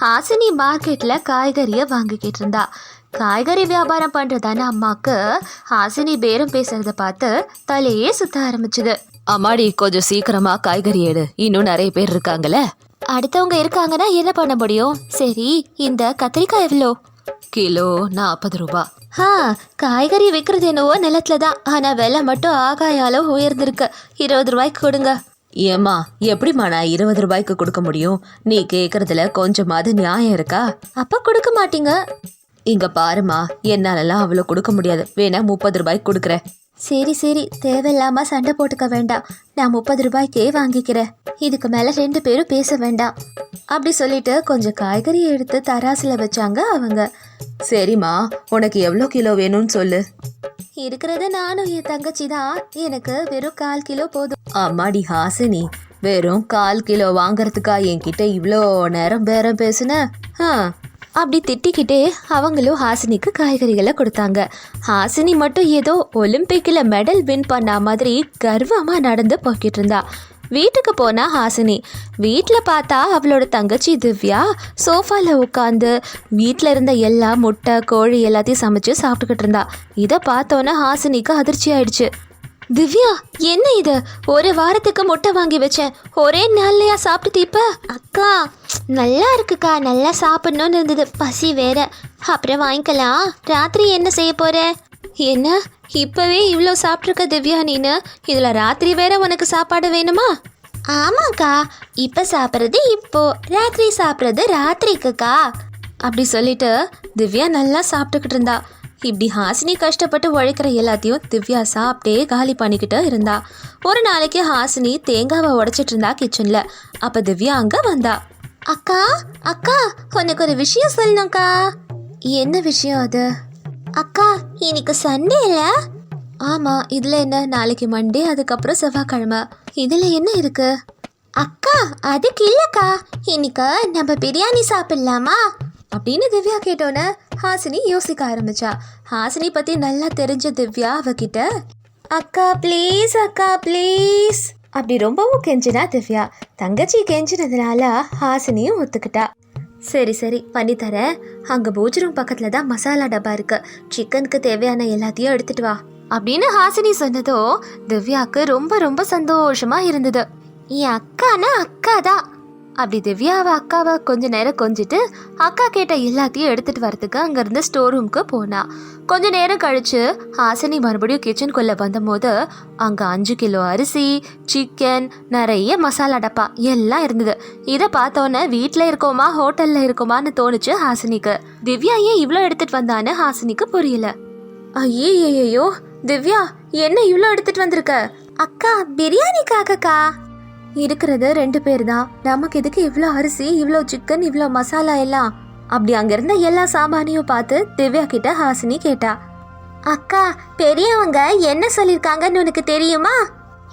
ஹாசினி மார்க்கெட்ல காய்கறியை வாங்கிக்கிட்டு இருந்தா. காய்கறி வியாபாரம் பண்றதான அம்மாக்கு ஹாசினி பேரம் பேசுறத பார்த்து தலையே சுத்த ஆரம்பிச்சுது. அம்மாடி கொஞ்சம் சீக்கிரமா காய்கறி எடு. இன்னும் நிறைய பேர் இருக்காங்கல்ல. அடுத்தவங்க இருக்காங்கன்னா என்ன பண்ண முடியும்? சரி இந்த கத்திரிக்காய் எவ்வளோ? கிலோ நாற்பது ரூபா. ஆ காய்கறி விற்கிறது என்னவோ நிலத்துல தான். ஆனால் விலை மட்டும் ஆகாயால உயர்ந்திருக்கு. இருபது ரூபாய்க்கு கொடுங்க. ஏம்மா எப்படிம்மா நான் இருபது ரூபாய்க்கு கொடுக்க முடியும்? நீ கேக்குறதுல கொஞ்சமாவது நியாயம் இருக்கா? அப்ப கொடுக்க மாட்டீங்க. இங்க பாருமா என்னாலலாம் அவ்வளோ கொடுக்க முடியாது. வேணா முப்பது ரூபாய்க்கு கொடுக்குறேன். சரி சரி. தேவையில்லாம சண்டை போட்டுக்க வேண்டாம். நான் முப்பது ரூபாய்க்கே வாங்கிக்கிறேன். இதுக்கு மேல ரெண்டு பேரும் பேச வேண்டாம். அப்படி சொல்லிட்டு கொஞ்சம் காய்கறி எடுத்து தராசுல வச்சாங்க அவங்க. சரிம்மா உனக்கு எவ்வளோ கிலோ வேணும்னு சொல்லு. இருக்கிறது நானும் என் தங்கச்சி தான். எனக்கு வெறும் கால் கிலோ போதும். அம்மாடி ஹாசினி வெறும் கால் கிலோ வாங்குறதுக்கா என்கிட்ட இவ்வளோ நேரம் பேரம் பேசுன? ஆ அப்படி திட்டிக்கிட்டே அவங்களும் ஹாசினிக்கு காய்கறிகளை கொடுத்தாங்க. ஹாசினி மட்டும் ஏதோ ஒலிம்பிக்கில் மெடல் வின் பண்ண மாதிரி கர்வமாக நடந்து போய்கிட்டு இருந்தா. வீட்டுக்கு போனா ஹாசினி. வீட்டில் பார்த்தா அவளோட தங்கச்சி திவ்யா சோஃபாவில் உட்காந்து வீட்டில் இருந்த எல்லா முட்டை கோழி எல்லாத்தையும் சமைச்சு சாப்பிட்டுக்கிட்டு இருந்தா. இதை பார்த்தோன்னே ஹாசினிக்கு அதிர்ச்சி ஆயிடுச்சு. திவ்யா என்ன இது? ஒரு வாரத்துக்கு முட்டை வாங்கி வச்சேன். ஒரே நாள்லையா சாப்பிட்டு இப்ப? அக்கா நல்லா இருக்குக்கா நல்லா சாப்பிடணும்னு இருந்தது. பசி வேற. அப்புறம் வாங்கிக்கலாம். ராத்திரி என்ன செய்ய போற? என்ன? இப்பவே இவ்வளோ சாப்பிட்ருக்க திவ்யா நீனு? இதில் ராத்திரி வேற உனக்கு சாப்பாடு வேணுமா? ஆமாக்கா இப்போ சாப்பிட்றது இப்போ. ராத்திரி சாப்பிட்றது ராத்திரிக்குக்கா. அப்படி சொல்லிட்டு திவ்யா நல்லா சாப்பிட்டுக்கிட்டு இருந்தா. இப்படி ஹாசினி கஷ்டப்பட்டு உழைக்கிற எல்லாத்தையும் திவ்யா சாப்பிட்டே காலி பண்ணிக்கிட்டு இருந்தா. ஒரு நாளைக்கு ஹாசினி தேங்காவை உடைச்சிட்டு இருந்தா கிச்சன்ல அப்ப திவ்யா அங்க வந்தா. அக்கா அக்கா உனக்கு ஒரு விஷயம் சொல்லணும்க்கா. என்ன விஷயம் அது? அக்கா இன்னைக்கு சண்டே இல்ல ஆமா இதுல என்ன நாளைக்கு மண்டே அதுக்கப்புறம் செவ்வாய்க்கிழமை. இதுல என்ன இருக்கு? அக்கா அதுக்கு இல்லக்கா. இன்னைக்கு நம்ம பிரியாணி சாப்பிடலாமா? அப்படின்னு திவ்யா கேட்டோன்னே ஹாசினி யோசிக்க ஆரம்பிச்சா. ஹாசினி பத்தி நல்லா தெரிஞ்ச திவ்யா அவகிட்ட அக்கா ப்ளீஸ் அக்கா ப்ளீஸ் அப்படி ரொம்பவும் கெஞ்சினா திவ்யா. தங்கச்சி கெஞ்சினதுனால ஹாசினியும் ஒத்துக்கிட்டா. சரி சரி பண்ணி அங்கே அங்க பூஜ் ரூம் பக்கத்துல தான் மசாலா டப்பா இருக்கு. சிக்கனுக்கு தேவையான எல்லாத்தையும் எடுத்துட்டு வா. அப்படின்னு ஹாசினி சொன்னதோ திவ்யாக்கு ரொம்ப ரொம்ப சந்தோஷமா இருந்தது. என் அக்கானா? அக்கா தான் அப்படி திவ்யாவை அக்காவை கொஞ்ச நேரம் கொஞ்சிட்டு அக்கா கேட்ட எல்லாத்தையும் எடுத்துட்டு வரதுக்கு அங்கேருந்து ஸ்டோர் ரூமுக்கு போனா. கொஞ்ச நேரம் கழிச்சு ஹாசினி மறுபடியும் கிச்சனுக்குள்ள வந்தபோது அங்கே அஞ்சு கிலோ அரிசி சிக்கன் நிறைய மசாலா டப்பா எல்லாம் இருந்தது. இதை பார்த்தோன்னே வீட்டில் இருக்கோமா ஹோட்டலில் இருக்கோமான்னு தோணுச்சு ஹாசினிக்கு. திவ்யா ஏன் இவ்வளோ எடுத்துட்டு வந்தான்னு ஹாசினிக்கு புரியல. ஐயோ திவ்யா என்ன இவ்வளோ எடுத்துட்டு வந்திருக்க? அக்கா பிரியாணிக்காகக்கா? இருக்கிறது ரெண்டு பேர் தான். நமக்கு எதுக்கு இவ்வளோ அரிசி இவ்வளோ சிக்கன் இவ்வளோ மசாலா எல்லாம்? அப்படி அங்கிருந்த எல்லா சாமானையும் பார்த்து திவ்யா கிட்ட ஹாசினி கேட்டா. அக்கா பெரியவங்க என்ன சொல்லியிருக்காங்கன்னு உனக்கு தெரியுமா?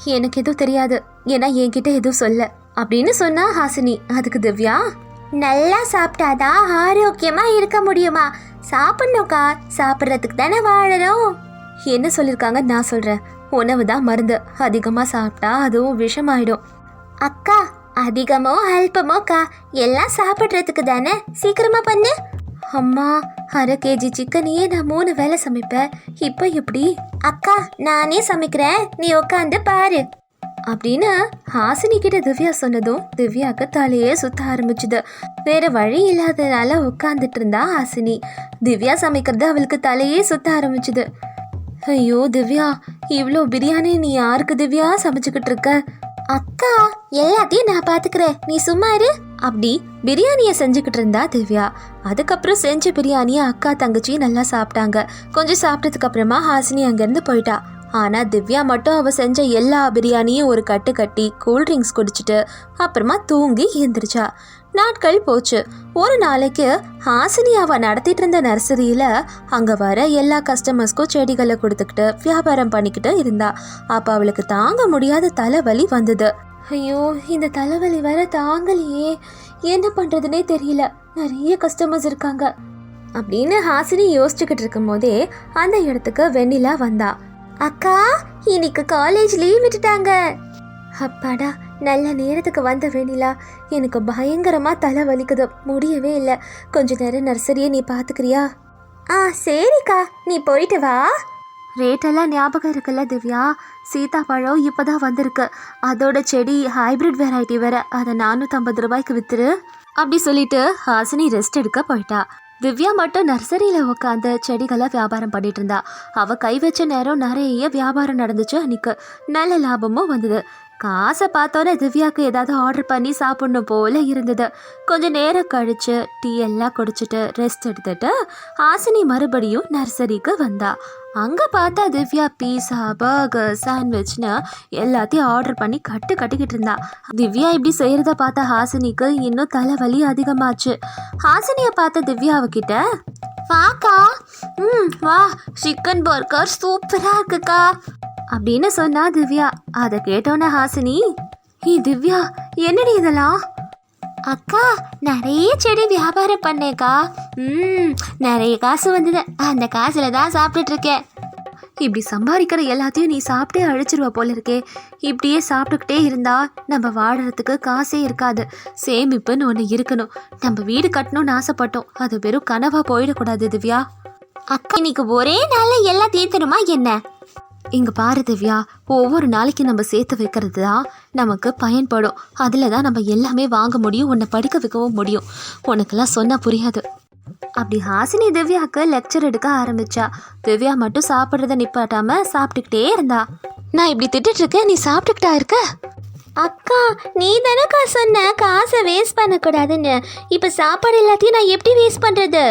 எனக்கு எதுவும் தெரியாது. ஏன்னா என்கிட்ட எதுவும் சொல்ல. அப்படின்னு சொன்னா ஹாசினி. அதுக்கு திவ்யா நல்லா சாப்பிட்டாதான் ஆரோக்கியமா இருக்க முடியுமா? சாப்பிடணுக்கா சாப்பிட்றதுக்கு தானே வாழறோம். என்ன சொல்லியிருக்காங்க நான் சொல்றேன். உணவு தான் மருந்து. அதிகமாக சாப்பிட்டா அதுவும் விஷமாயிடும். அக்கா அதிகமோ அல்பமோக்கா எல்லாம் சாப்பிட்றதுக்கு தானே? சீக்கிரமா பண்ணு. அம்மா அரை கேஜி சிக்கனையே நான் மூணு வேளை சமைப்பேன். இப்போ எப்படி? அக்கா நானே சமைக்கிறேன். நீ உட்காந்து பாரு. அப்படின்னு ஹாசினி கிட்ட திவ்யா சொன்னதும் திவ்யாக்கு தலையே சுத்த ஆரம்பிச்சுது. வேற வழி இல்லாதனால உட்காந்துட்டு இருந்தா ஹாசினி. திவ்யா சமைக்கிறது அவளுக்கு தலையே சுத்த ஆரம்பிச்சுது. ஐயோ திவ்யா இவ்வளோ பிரியாணி நீ யாருக்கு திவ்யா சமைச்சுக்கிட்டு இருக்க? அக்கா எல்லாத்தையும் நான் பாத்துக்கிறேன். நீ சும்மா இரு. அப்படி பிரியாணியை செஞ்சுக்கிட்டு இருந்தா திவ்யா. அதுக்கப்புறம் செஞ்ச பிரியாணியை அக்கா தங்கச்சி நல்லா சாப்பிட்டாங்க. கொஞ்சம் சாப்பிட்டதுக்கு அப்புறமா ஹாசினி அங்கேருந்து போயிட்டா. ஆனா திவ்யா மட்டும் அவ செஞ்ச எல்லா பிரியாணியும் ஒரு கட்டு கட்டி கூல்ட்ரிங்க்ஸ் குடிச்சிட்டு அப்புறமா தூங்கி எழுந்திரிச்சா நாட்கள் போச்சு. ஒரு நாளைக்கு ஹாசினி அவ நடத்திட்டு இருந்த நர்சரியில அங்க வர எல்லா கஸ்டமர்ஸ்க்கும் செடிகளை கொடுத்துக்கிட்டு வியாபாரம் பண்ணிக்கிட்டு இருந்தா. அப்ப அவளுக்கு தாங்க முடியாத தலைவலி வந்தது. ஐயோ இந்த தலைவலி வர தாங்கலையே. என்ன பண்றதுனே தெரியல. நிறைய கஸ்டமர்ஸ் இருக்காங்க. அப்படின்னு ஹாசினி யோசிச்சுக்கிட்டு இருக்கும் போதே அந்த இடத்துக்கு வெண்ணிலா வந்தா. அக்கா இன்னைக்கு காலேஜ் லீவ் விட்டுட்டாங்க. அப்பாடா நல்ல நேரத்துக்கு வந்த வேணிலா எனக்கு பயங்கரமாக தலை வலிக்குது. முடியவே இல்லை. கொஞ்ச நேரம் நர்சரியை நீ பார்த்துக்கிறியா? ஆ சரிக்கா. நீ போயிட்டு வா. ரேட்டெல்லாம் ஞாபகம் இருக்குல்ல திவ்யா? சீதாப்பழம் இப்போதான் வந்திருக்கு. அதோட செடி ஹைபிரிட் வெரைட்டி வேற. அதை நானூற்றம்பது ரூபாய்க்கு வித்துரு. அப்படி சொல்லிட்டு ஹாசினி ரெஸ்ட் எடுக்க போயிட்டா. திவ்யா மட்டும் நர்சரியில் உட்காந்து செடிகளை வியாபாரம் பண்ணிட்டு இருந்தா. அவள் கை வச்ச நேரம் நிறைய வியாபாரம் நடந்துச்சு. அன்னைக்கு நல்ல லாபமும் வந்தது. காசை பார்த்தோன்னே திவ்யாவுக்கு ஏதாவது ஆர்டர் பண்ணி சாப்பிடணும் போல இருந்தது. கொஞ்சம் நேரம் கழிச்சு டீ எல்லாம் குடிச்சிட்டு ரெஸ்ட் எடுத்துட்டு ஹாசினி மறுபடியும் நர்சரிக்கு வந்தா. அங்கே பார்த்தா திவ்யா பீஸா பர்கர் சாண்ட்விச்னு எல்லாத்தையும் ஆர்டர் பண்ணி கட்டு கட்டிக்கிட்டு இருந்தா. திவ்யா இப்படி செய்கிறத பார்த்த ஹாசினிக்கு இன்னும் தலைவலி அதிகமாச்சு. ஹாசினியை பார்த்த திவ்யாவுக்கிட்ட வாக்கா ம் வா சிக்கன் பர்கர் சூப்பராக இருக்குக்கா. அப்படின்னு சொன்னா திவ்யா. அதை கேட்டோன்னே ஹாசினி ஹே திவ்யா என்னடி இதெல்லாம்? அக்கா நிறைய செடி வியாபாரம் பண்ணேக்கா. ம் நிறைய காசு வந்தது. அந்த காசுல தான் சாப்பிட்டுட்டு இருக்கேன். இப்படி சம்பாதிக்கிற எல்லாத்தையும் நீ சாப்பிட்டே அழிச்சிருவ போல இருக்கே. இப்படியே சாப்பிட்டுக்கிட்டே இருந்தா நம்ம வாடுறதுக்கு காசே இருக்காது. சேமிப்புன்னு ஒன்று இருக்கணும். நம்ம வீடு கட்டணும்னு ஆசைப்பட்டோம். அது வெறும் கனவா போயிடக்கூடாது திவ்யா. அக்கா இன்னைக்கு ஒரே நாள்ல எல்லாம் தீர்த்தணுமா என்ன? இங்கே பாரு திவ்யா ஒவ்வொரு நாளைக்கு நம்ம சேர்த்து வைக்கிறது தான் நமக்கு பயன்படும். அதில் தான் நம்ம எல்லாமே வாங்க முடியும் உன்னை படிக்க வைக்கவும் முடியும். உனக்கெல்லாம் சொன்னால் புரியாது. அப்படி ஹாசினி திவ்யாவுக்கு லெக்சர் எடுக்க ஆரம்பிச்சா திவ்யா மட்டும் சாப்பிட்றத நிப்பாட்டாம சாப்பிட்டுக்கிட்டே இருந்தா. நான் இப்படி திட்டிட்டு இருக்கேன் நீ சாப்பிட்டுக்கிட்டா இருக்க? அக்கா நீ தானக்கா சொன்ன காசை வேஸ்ட் பண்ணக்கூடாதுன்னு. இப்போ சாப்பாடு எல்லாத்தையும் நான் எப்படி வேஸ்ட் பண்ணுறது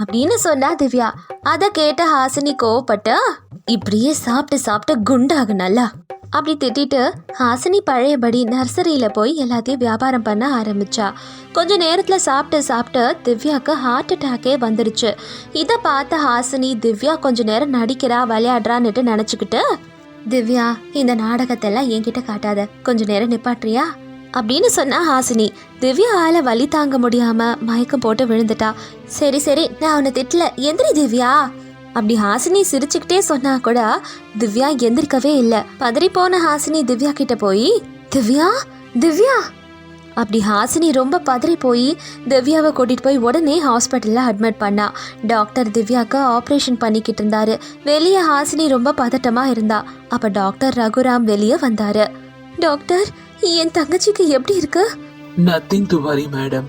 அப்படின்னு சொன்னா திவ்யா அதை கேட்ட ஹாசினி கோவப்பட்டு இப்படியே சாப்பிட்டு சாப்பிட்டு குண்டாக நல்லா அப்படி திட்டிட்டு ஹாசினி பழையபடி நர்சரியில் போய் எல்லாத்தையும் வியாபாரம் பண்ண ஆரம்பிச்சா. கொஞ்ச நேரத்தில் சாப்பிட்டு சாப்பிட்டு திவ்யாவுக்கு ஹார்ட் அட்டாக்கே வந்துடுச்சு இதை பார்த்த ஹாசினி திவ்யா கொஞ்ச நேரம் நடிக்கிறா விளையாடுறான்னுட்டு நினச்சிக்கிட்டு திவ்யா இந்த நாடகத்தெல்லாம் என்கிட்ட காட்டாத. கொஞ்ச நேரம் நிப்பாட்டுறியா? அப்படின்னு சொன்னா ஹாசினி. திவ்யாவால் வலி தாங்க முடியாம மயக்கம் போட்டு விழுந்துட்டா. சரி சரி நான் அவனை திட்டல. எந்திரி திவ்யா. அப்படி ஹாசினி சிரிச்சுக்கிட்டே சொன்னா கூட திவ்யா எந்திரிக்கவே இல்லை. பதறி போன ஹாசினி திவ்யா கிட்ட போய் திவ்யா திவ்யா. அப்படி ஹாசினி ரொம்ப பதறி போய் திவ்யாவை கூட்டிட்டு போய் உடனே ஹாஸ்பிட்டலில் அட்மிட் பண்ணா. டாக்டர் திவ்யாவுக்கு ஆப்ரேஷன் பண்ணிக்கிட்டு இருந்தாரு. வெளியே ஹாசினி ரொம்ப பதட்டமா இருந்தா. அப்ப டாக்டர் ரகுராம் வெளியே வந்தாரு. டாக்டர் என் தங்கச்சிக்கு எப்படி இருக்கு? நத்திங் டு வரி மேடம்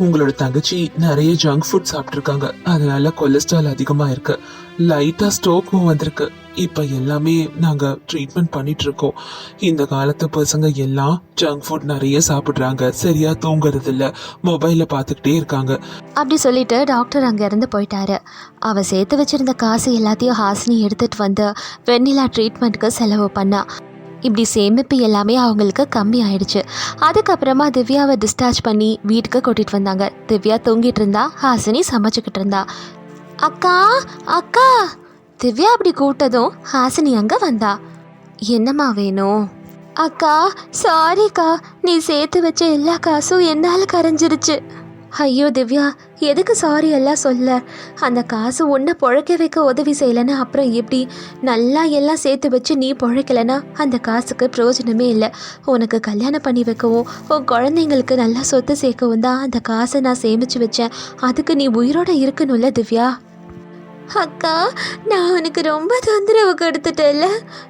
உங்களோட தங்கச்சி நிறைய ஜங்க் ஃபுட் சாப்பிட்ருக்காங்க அதனால கொலஸ்ட்ரால் அதிகமா இருக்கு. லைட்டா ஸ்டோக்கும் வந்திருக்கு. இப்ப எல்லாமே நாங்க ட்ரீட்மெண்ட் பண்ணிட்டு இருக்கோம். இந்த காலத்து பசங்க எல்லாம் ஜங்க் ஃபுட் நிறைய சாப்பிடுறாங்க. சரியா தூங்குறது இல்ல. மொபைல பார்த்துக்கிட்டே இருக்காங்க. அப்படி சொல்லிட்டு டாக்டர் அங்கேருந்து போயிட்டாரு. அவ சேர்த்து வச்சிருந்த காசு எல்லாத்தையும் ஹாசினி எடுத்துட்டு வந்து வெண்ணிலா ட்ரீட்மெண்ட்டுக்கு செலவு பண்ணா. இப்படி சேமிப்பு எல்லாமே அவங்களுக்கு கம்மி ஆயிடுச்சு. அதுக்கப்புறமா திவ்யாவை டிஸ்சார்ஜ் பண்ணி வீட்டுக்கு கூட்டிட்டு வந்தாங்க. திவ்யா தூங்கிட்டு இருந்தா ஹாசினி சமைச்சுக்கிட்டு இருந்தா. அக்கா அக்கா திவ்யா அப்படி கூட்டதும் ஹாசினி அங்க வந்தா. என்னம்மா வேணும்? அக்கா சாரிக்கா நீ சேர்த்து வச்ச எல்லா காசும் என்னால் கரைஞ்சிருச்சு. ஐயோ திவ்யா எதுக்கு சாரி எல்லாம் சொல்ல? அந்த காசு உன்னை பொழைக்க வைக்க உதவி செய்யலைன்னா அப்புறம் எப்படி? நல்லா எல்லாம் சேர்த்து வச்சு நீ பொழைக்கலைன்னா அந்த காசுக்கு பிரயோஜனமே இல்லை. உனக்கு கல்யாணம் பண்ணி வைக்கவும் உன் குழந்தைங்களுக்கு நல்லா சொத்து சேர்க்கவும் தான் அந்த காசை நான் சேமித்து வச்சேன். அதுக்கு நீ உயிரோட இருக்கணும்ல திவ்யா? அக்கா நான் உனக்கு ரொம்ப தொந்தரவு கொடுத்துட்டேல்ல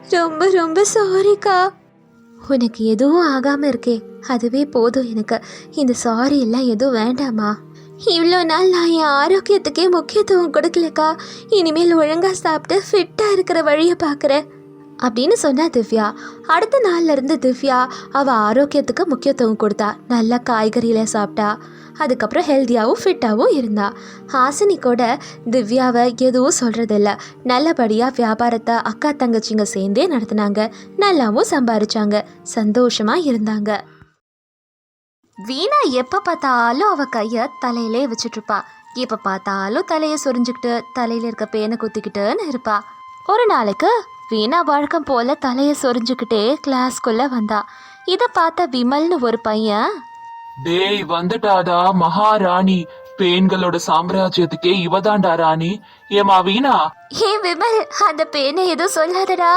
ரொம்ப ரொம்ப சாரிக்கா உனக்கு எதுவும் ஆகாம இருக்கே. அதுவே போதும் எனக்கு. இந்த சாரி எல்லாம் எதுவும் வேண்டாமா? இவ்வளோ நாள் நான் என் ஆரோக்கியத்துக்கே முக்கியத்துவம் கொடுக்கலக்கா. இனிமேல் ஒழுங்காக சாப்பிட்டு ஃபிட்டாக இருக்கிற வழியை பார்க்குறேன் அப்படின்னு சொன்னா திவ்யா. அடுத்த நாள்ல இருந்து திவ்யா அவள் ஆரோக்கியத்துக்கு முக்கியத்துவம் கொடுத்தா. நல்லா காய்கறியில சாப்பிட்டா. அதுக்கப்புறம் ஹெல்த்தியாகவும் ஃபிட்டாகவும் இருந்தா. ஹாசினி கூட திவ்யாவை எதுவும் சொல்கிறதில்ல நல்லபடியாக வியாபாரத்தை அக்கா தங்கச்சிங்க சேர்ந்தே நடத்தினாங்க. நல்லாவும் சம்பாரிச்சாங்க. சந்தோஷமாக இருந்தாங்க. வீணா எப்போ பார்த்தாலும் அவள் கையை தலையிலே வச்சுட்ருப்பா. எப்போ பார்த்தாலும் தலையை சொரிஞ்சுக்கிட்டு தலையில் இருக்க பேனை குத்திக்கிட்டுன்னு இருப்பா. ஒரு நாளைக்கு வீணா வழக்கம் போல தலையை சொரிஞ்சுக்கிட்டே கிளாஸ்க்குள்ள வந்தா. இதை பார்த்த விமல்னு ஒரு பையன் டேய் வந்துட்டாடா மகாராணி. பெண்களோட சாம்ராஜ்யத்துக்கே இவதாண்டா ராணி. ஏமா வீணா? ஏ விமல் அந்த பேனை எதுவும் சொல்லாதடா.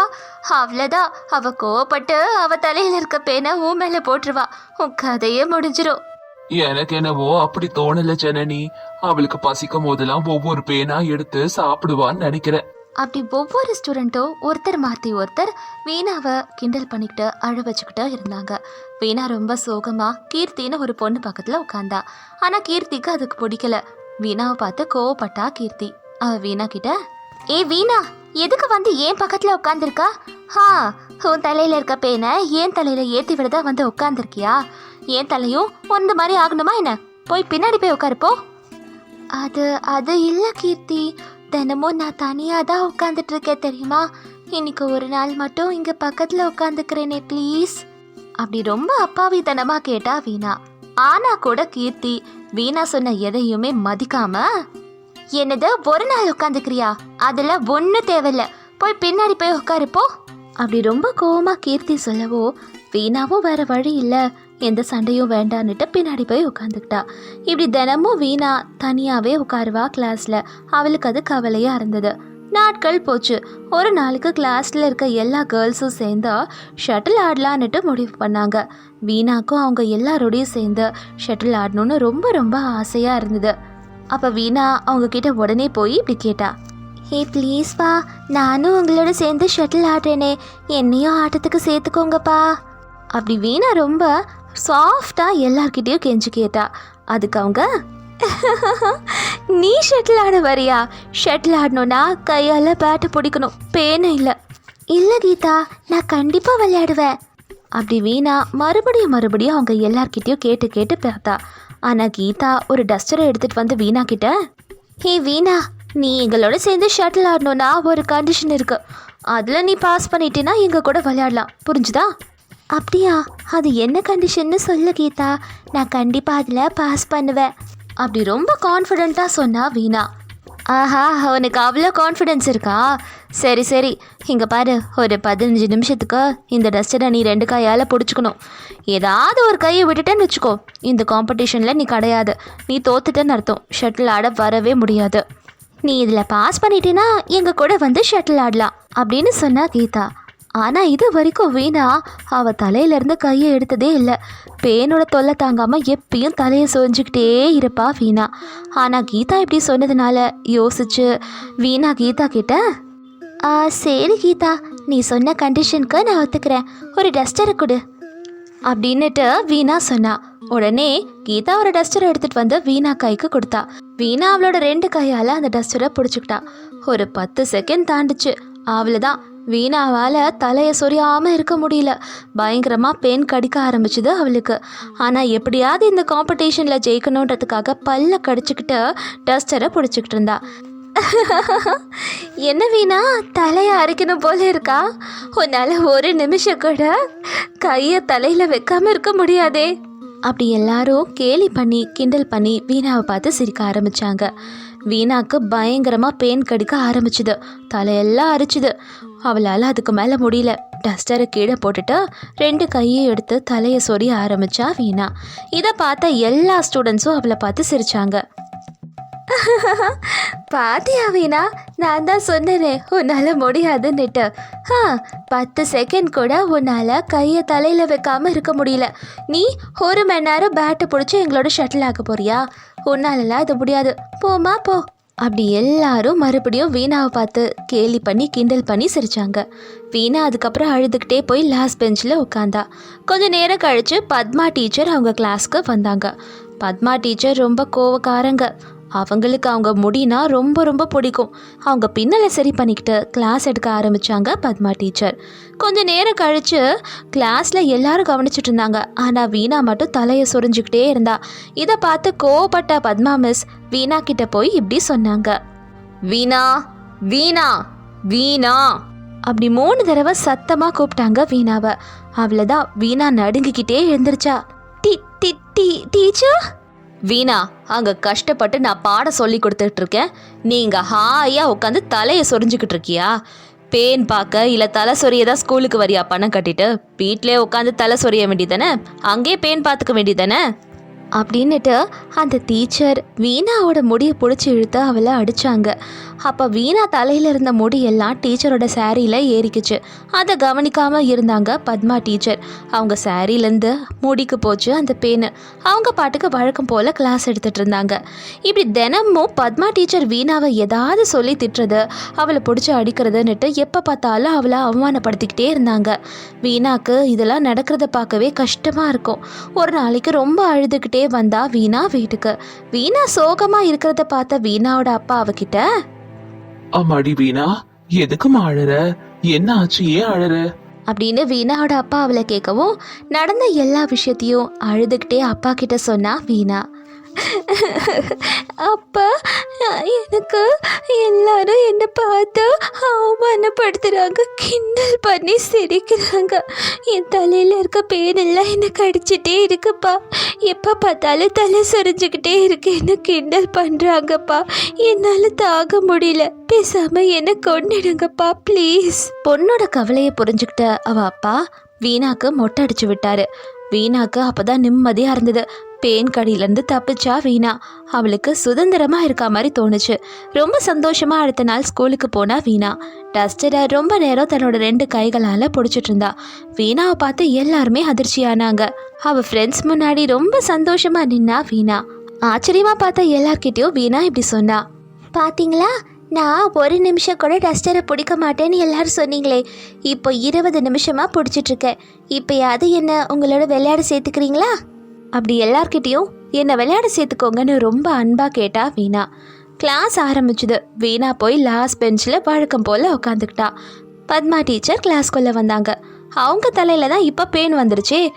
அவ்வளோதான் அவ கோவப்பட்டு அவ தலையில இருக்க பேனை உன் மேல போட்டுருவா. உன் கதையே முடிஞ்சிரும். எனக்கு என்னவோ அப்படி தோணல ஜனனி. அவளுக்கு பசிக்கும் போதெல்லாம் ஒவ்வொரு பேனா எடுத்து சாப்பிடுவான்னு நினைக்கிறேன். அப்படி ஒவ்வொரு ஸ்டூடெண்ட்டும் ஒருத்தர் மாற்றி ஒருத்தர் வீணாவை கிண்டல் பண்ணிக்கிட்டு அழ வச்சுக்கிட்டு இருந்தாங்க. வீணா ரொம்ப சோகமாக கீர்த்தின்னு ஒரு பொண்ணு பக்கத்தில் உட்காந்தா. ஆனால் கீர்த்திக்கு அதுக்கு பிடிக்கல. வீணாவை பார்த்து கோவப்பட்டா கீர்த்தி. அவ வீணா கிட்ட ஏ வீணா எதுக்கு வந்து ஏன் பக்கத்தில் உட்காந்துருக்கா ஹா உன் தலையில் இருக்க பேனை ஏன் தலையில் ஏற்றி விடதா வந்து உட்காந்துருக்கியா ஏன் தலையும் ஒன்று மாதிரி ஆகணுமா என்ன? போய் பின்னாடி போய் உட்காருப்போ அது அது இல்லை கீர்த்தி. தினமும் நான் தனியாக தான் உட்காந்துட்டு இருக்கேன் தெரியுமா? இன்னைக்கு ஒரு நாள் மட்டும் இங்கே பக்கத்தில் உட்காந்துக்கிறேனே ப்ளீஸ் அப்படி ரொம்ப அப்பாவித்தனமாக கேட்டா வீணா. ஆனா கூட கீர்த்தி வீணா சொன்ன எதையுமே மதிக்காம என்னது ஒரு நாள் உட்காந்துக்கிறியா அதில் ஒன்றும் தேவையில்ல. போய் பின்னாடி போய் உட்காருப்போ அப்படி ரொம்ப கோவமா கீர்த்தி சொல்லவோ வீணாவும் வேற வழி இல்லை. எந்த சண்டையும் வேண்டான்னுட்டு பின்னாடி போய் உட்காந்துக்கிட்டா இப்படி தினமும் வீணா தனியாகவே உட்காருவா கிளாஸில் அவளுக்கு அது கவலையாக இருந்தது. நாட்கள் போச்சு. ஒரு நாளுக்கு கிளாஸில் இருக்க எல்லா கேர்ள்ஸும் சேர்ந்து ஷட்டில் ஆடலான்னுட்டு முடிவு பண்ணாங்க. வீணாக்கும் அவங்க எல்லாரோடையும் சேர்ந்து ஷட்டில் ஆடணும்னு ரொம்ப ரொம்ப ஆசையாக இருந்தது. அப்போ வீணா அவங்க கிட்ட உடனே போய் இப்படி கேட்டா ஹே ப்ளீஸ்ப்பா நானும் உங்களோட சேர்ந்து ஷட்டில் ஆடுறேனே. என்னையும் ஆட்டத்துக்கு சேர்த்துக்கோங்கப்பா. அப்படி வீணா ரொம்ப சாஃப்டாக எல்லார்கிட்டேயும் கெஞ்சி கேட்டா. அதுக்கு அவங்க நீ ஷட்டில் ஆட வரியா? ஷட்டில் ஆடணும்னா கையால் பேட்டை பிடிக்கணும். பேனை இல்லை. இல்லை கீதா நான் கண்டிப்பாக விளையாடுவேன். அப்படி வீணா மறுபடியும் மறுபடியும் அவங்க எல்லார்கிட்டேயும் கேட்டு கேட்டு பார்த்தா. ஆனால் கீதா ஒரு டஸ்டரை எடுத்துகிட்டு வந்து வீணா கிட்ட ஹே வீணா நீ எங்களோட சேர்ந்து ஷட்டில் ஆடணும்னா ஒரு கண்டிஷன் இருக்குது அதில் நீ பாஸ் பண்ணிட்டேன்னா எங்கள் கூட விளையாடலாம். புரிஞ்சுதா? அப்படியா? அது என்ன கண்டிஷன்னு சொல்லு கீதா. நான் கண்டிப்பாக அதில் பாஸ் பண்ணுவேன். அப்படி ரொம்ப கான்ஃபிடெண்ட்டாக சொன்னா வீணா. ஆஹா உனக்கு அவ்வளோ கான்ஃபிடென்ஸ் இருக்கா? சரி சரி. இங்கே பாரு ஒரு பதினஞ்சு நிமிஷத்துக்கு இந்த டஸ்டரை நீ ரெண்டு கையால் பிடிச்சிக்கணும். ஏதாவது ஒரு கையை விட்டுட்டேன்னு வச்சுக்கோ. இந்த காம்படிஷனில் நீ கிடையாது. நீ தோத்துட்டேன்னு அர்த்தம். ஷட்டில் ஆட வரவே முடியாது. நீ இதில் பாஸ் பண்ணிட்டேன்னா எங்கள் கூட வந்து ஷட்டில் ஆடலாம். அப்படின்னு சொன்னா கீதா. ஆனால் இது வரைக்கும் வீணா. அவள் தலையிலேருந்து கையை எடுத்ததே இல்லை. பேனோட தொல்லை தாங்காமல் எப்பயும் தலையை சொரிஞ்சுக்கிட்டே இருப்பா வீணா. ஆனால் கீதா இப்படி சொன்னதுனால யோசிச்சு வீணா கீதா கிட்ட? "ஆ, சரி கீதா. நீ சொன்ன கண்டிஷனுக்கு நான் ஒத்துக்கிறேன். ஒரு டஸ்டரை கொடு. அப்படின்னுட்டு வீணா சொன்னா. உடனே கீதா ஒரு டஸ்டரை எடுத்துட்டு வந்து வீணா கைக்கு கொடுத்தா. வீணா அவளோட ரெண்டு கையால் அந்த டஸ்டரை பிடிச்சிக்கிட்டா. ஒரு பத்து செகண்ட் தாண்டுச்சு. தான் வீணாவால் தலையை சொரியாமல் இருக்க முடியல. பயங்கரமாக பெயின் கடிக்க ஆரம்பிச்சுது அவளுக்கு. ஆனால் எப்படியாவது இந்த காம்படிஷனில் ஜெயிக்கணுன்றதுக்காக பல்ல கடிச்சிக்கிட்டு டஸ்டரை பிடிச்சிக்கிட்டு இருந்தா. என்ன வீணா தலையை அரைக்கணும் போல இருக்கா? உன்னால் ஒரு நிமிஷம் கூட கையை தலையில் வைக்காமல் இருக்க முடியாதே. அப்படி எல்லாரும் கேலி பண்ணி கிண்டல் பண்ணி வீணாவை பார்த்து சிரிக்க ஆரம்பித்தாங்க வீணாக்கு பயங்கரமாக பெயின் கடிக்க ஆரம்பிச்சுது. தலையெல்லாம் அரிச்சுது. அவளால் அதுக்கு மேலே முடியல. டஸ்டரை கீழே போட்டுட்டு ரெண்டு கையை எடுத்து தலையை சொரிய ஆரம்பிச்சா வீணா. இதை பார்த்த எல்லா ஸ்டூடெண்ட்ஸும் அவளை பார்த்து சிரிச்சாங்க. பாத்தியா வீணா நான் தான் சொன்னேனே உன்னால் முடியாதுன்னுட்டு. ஆ பத்து செகண்ட் கூட உன்னால் கையை தலையில் வைக்காம இருக்க முடியல. நீ ஒரு மணி நேரம் பேட்டை பிடிச்சி எங்களோட ஷட்டில் ஆக்க போறியா? உன்னாலலாம் இது முடியாது. போமா போ. அப்படி எல்லாரும் மறுபடியும் வீணாவை பார்த்து கேலி பண்ணி கிண்டல் பண்ணி சிரிச்சாங்க. வீணா அதுக்கப்புறம் அழுதுகிட்டே போய் லாஸ்ட் பெஞ்சில் உட்காந்தா. கொஞ்ச நேரம் கழித்து பத்மா டீச்சர் அவங்க கிளாஸ்க்கு வந்தாங்க. பத்மா டீச்சர் ரொம்ப கோவக்காரங்க. அவங்களுக்கு அவங்க முடினா ரொம்ப ரொம்ப பிடிக்கும். அவங்க பின்னலை சரி பண்ணிக்கிட்டு கிளாஸ் எடுக்க ஆரம்பித்தாங்க பத்மா டீச்சர் கொஞ்ச நேரம் கழித்து கிளாஸில் எல்லாரும் கவனிச்சிட்டு இருந்தாங்க. ஆனால் வீணா மட்டும் தலையை சொரிஞ்சுக்கிட்டே இருந்தா. இதை பார்த்து கோவப்பட்ட பத்மா மிஸ் வீணா கிட்ட போய் இப்படி சொன்னாங்க. வீணா வீணா வீணா. அப்படி மூணு தடவை சத்தமாக கூப்பிட்டாங்க வீணாவை. அவ்வளோதான் வீணா நடுங்கிக்கிட்டே எழுந்திருச்சா. T T T teacher Veena அங்க கஷ்டப்பட்டு நான் பாடம் சொல்லி கொடுத்துட்டு இருக்கேன் நீங்க ஹாயா உட்காந்து தலையை சொரிஞ்சுக்கிட்டு இருக்கியா? பேன் பார்க்க இல்லை தலை சொரிய தான் ஸ்கூலுக்கு வரியா? பணம் கட்டிட்டு வீட்டிலே உட்காந்து தலை சொரிய வேண்டியதானே அங்கேயே பேன் பார்த்துக்க வேண்டியதானே அப்படின்னுட்டு அந்த டீச்சர் வீணாவோட முடியை பிடிச்சி இழுத்து அவளை அடித்தாங்க அப்போ வீணா தலையில் இருந்த முடியெல்லாம் டீச்சரோட சாரியில் ஏறிக்குச்சு. அதை கவனிக்காமல் இருந்தாங்க பத்மா டீச்சர் அவங்க சாரிலேருந்து முடிக்கு போச்சு அந்த பேனு. அவங்க பாட்டுக்கு வழக்கம் போல் கிளாஸ் எடுத்துகிட்டு இருந்தாங்க. இப்படி தினமும் பத்மா டீச்சர் வீணாவை ஏதாவது சொல்லி திட்டுறது அவளை பிடிச்சி அடிக்கிறதுன்னுட்டு எப்போ பார்த்தாலும் அவளை அவமானப்படுத்திக்கிட்டே இருந்தாங்க. வீணாக்கு இதெல்லாம் நடக்கிறத பார்க்கவே கஷ்டமாக இருக்கும். ஒரு நாளைக்கு ரொம்ப அழுதுகிட்டே வந்தா வீணா வீட்டுக்கு. வீணா சோகமா இருக்கிறத பார்த்த வீணாவோட அப்பா அவகிட்ட அம்மாடி வீணா எதுக்குமா அழற? என்ன ஆச்சு? ஏன் அழற? அப்படின்னு வீணாவோட அப்பா அவளை கேட்கவும் நடந்த எல்லா விஷயத்தையும் அழுதுகிட்டே அப்பா கிட்ட சொன்னா வீணா. அப்பா எனக்கு எல்லாரும் என்னை பார்த்து அவமானப்படுத்துகிறாங்க கிண்டல் பண்ணி சிரிக்கிறாங்க. என் தலையில் இருக்க பேரெல்லாம் என்னை கடிச்சிட்டே இருக்குப்பா. எப்போ பார்த்தாலும் தலை சொரிஞ்சுக்கிட்டே இருக்கு. என்ன கிண்டல் பண்ணுறாங்கப்பா என்னால் தாக முடியல. பேசாமல் என்னை கொண்டுடுங்கப்பா ப்ளீஸ் பொண்ணோட கவலையை புரிஞ்சுக்கிட்ட அவ அப்பா வீணாக்கு மொட்டை அடிச்சு விட்டாரு. வீணாக்கு அப்பதான் நிம்மதியா இருந்தது. பேன் கடியிலேருந்து தப்பிச்சா வீணா. அவளுக்கு சுதந்திரமா இருக்க மாதிரி தோணுச்சு. ரொம்ப சந்தோஷமா அடுத்த நாள் ஸ்கூலுக்கு போனா வீணா. டஸ்டரை ரொம்ப நேரம் தன்னோட ரெண்டு கைகளால பிடிச்சிட்டு இருந்தா. வீணாவை பார்த்து எல்லாருமே அதிர்ச்சியானாங்க. அவ ஃப்ரெண்ட்ஸ் முன்னாடி ரொம்ப சந்தோஷமா நின்னா வீணா. ஆச்சரியமா பார்த்த எல்லார்கிட்டயும் வீணா இப்படி சொன்னா. பாத்தீங்களா? நான் ஒரு நிமிஷம் கூட டஸ்டரை பிடிக்க மாட்டேன்னு எல்லாரும் சொன்னீங்களே. இப்போ இருபது நிமிஷமாக பிடிச்சிட்ருக்கேன் இப்போ இப்போயாவது என்ன உங்களோட விளையாட சேர்த்துக்கிறீங்களா? அப்படி எல்லார்கிட்டேயும் என்னை விளையாட சேர்த்துக்கோங்கன்னு ரொம்ப அன்பாக கேட்டா வீணா. கிளாஸ் ஆரம்பிச்சுது. வீணா போய் லாஸ்ட் பெஞ்சில் வழக்கம் போல் உட்காந்துக்கிட்டா பத்மா டீச்சர் கிளாஸ்க்குள்ளே வந்தாங்க. அவங்க தலையில் தான் இப்போ பேன் வந்துருச்சு.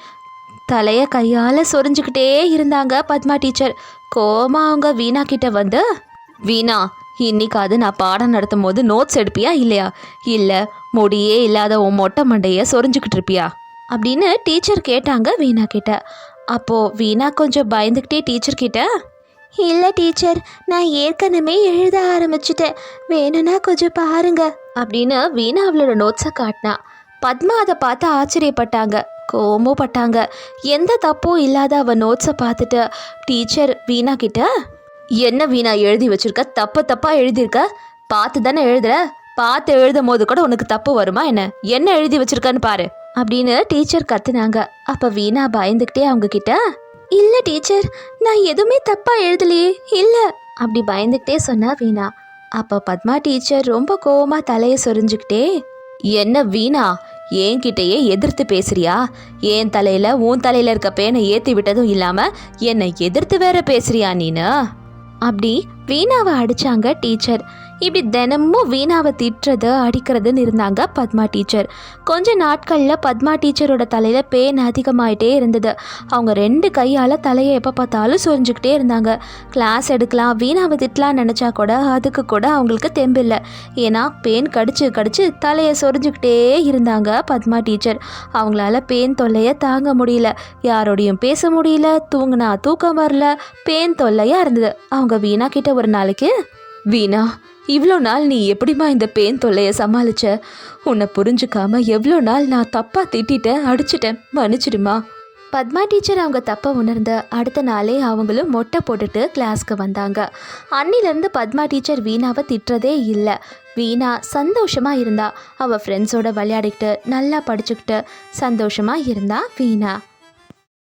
தலையை கையால் சொரிஞ்சுக்கிட்டே இருந்தாங்க பத்மா டீச்சர் கோமா அவங்க வீணா கிட்ட வந்து வீணா இன்னைக்காவது நான் பாடம் நடத்தும் போது நோட்ஸ் எடுப்பியா இல்லையா? இல்லை முடியே இல்லாத உன் மொட்டை மண்டையை சொரிஞ்சுக்கிட்டு இருப்பியா? அப்படின்னு டீச்சர் கேட்டாங்க வீணா கிட்ட. அப்போது வீணா கொஞ்சம் பயந்துக்கிட்டே டீச்சர் கிட்ட இல்லை டீச்சர் நான் ஏற்கனவே எழுத ஆரம்பிச்சிட்டேன். வேணும்னா கொஞ்சம் பாருங்க. அப்படின்னு வீணா அவளோட நோட்ஸை காட்டினா. பத்மா அதை பார்த்து ஆச்சரியப்பட்டாங்க கோமும் பட்டாங்க. எந்த தப்பும் இல்லாத அவள் நோட்ஸை பார்த்துட்டு டீச்சர் வீணா கிட்ட என்ன வீணா எழுதி வச்சிருக்க? தப்பு தப்பா எழுதியிருக்க? பார்த்து தானே எழுதுற? பார்த்து எழுதும் போது கூட உனக்கு தப்பு வருமா என்ன? என்ன எழுதி வச்சிருக்கன்னு பாரு. அப்படின்னு டீச்சர் கத்துனாங்க. அப்ப வீணா பயந்துக்கிட்டே அவங்க கிட்ட இல்ல டீச்சர் நான் எதுவுமே தப்பா எழுதலையே இல்ல. அப்படி பயந்துக்கிட்டே சொன்னா வீணா. அப்ப பத்மா டீச்சர் ரொம்ப கோவமா தலையை சொரிஞ்சுக்கிட்டே என்ன வீணா என்கிட்டயே எதிர்த்து பேசுறியா? என் தலையில உன் தலையில இருக்க பேனை ஏத்தி விட்டதும் இல்லாம என்னை எதிர்த்து வேற பேசுறியா நீனு? அப்படி வீணாவை அடிச்சாங்க டீச்சர். இப்படி தினமும் வீணாவை திட்டுறது அடிக்கிறதுன்னு இருந்தாங்க பத்மா டீச்சர். கொஞ்ச நாட்களில் பத்மா டீச்சரோட தலையில் பேன் அதிகமாயிட்டே இருந்தது. அவங்க ரெண்டு கையால் தலையை எப்போ பார்த்தாலும் சொரிஞ்சுக்கிட்டே இருந்தாங்க. கிளாஸ் எடுக்கலாம் வீணாவை திட்டலாம்னு நினச்சா கூட அதுக்கு கூட அவங்களுக்கு தெம்பில்லை. ஏன்னா பேன் கடிச்சு கடிச்சு தலையை சொரிஞ்சுக்கிட்டே இருந்தாங்க பத்மா டீச்சர். அவங்களால பேன் தொல்லையை தாங்க முடியல. யாரோடையும் பேச முடியல தூங்கினா தூக்கம் வரல பேன் தொல்லையாக இருந்தது. அவங்க வீணா கிட்ட ஒரு நாளைக்கு வீணா இவ்வளோ நாள் நீ எப்படிம்மா இந்த பேன் தொல்லையை சமாளிச்ச? உன்னை புரிஞ்சுக்காம எவ்வளோ நாள் நான் தப்பாக திட்டிட்டேன் அடிச்சிட்டேன் மன்னிச்சிடுமா? பத்மா டீச்சர் அவங்க தப்பை உணர்ந்த அடுத்த நாளே அவங்களும் மொட்டை போட்டுட்டு கிளாஸ்க்கு வந்தாங்க. அன்னிலேருந்து பத்மா டீச்சர் வீணாவை திட்டுறதே இல்லை. வீணா சந்தோஷமாக இருந்தா. அவள் ஃப்ரெண்ட்ஸோட விளையாடிக்கிட்டு நல்லா படிச்சுக்கிட்டு சந்தோஷமாக இருந்தா வீணா.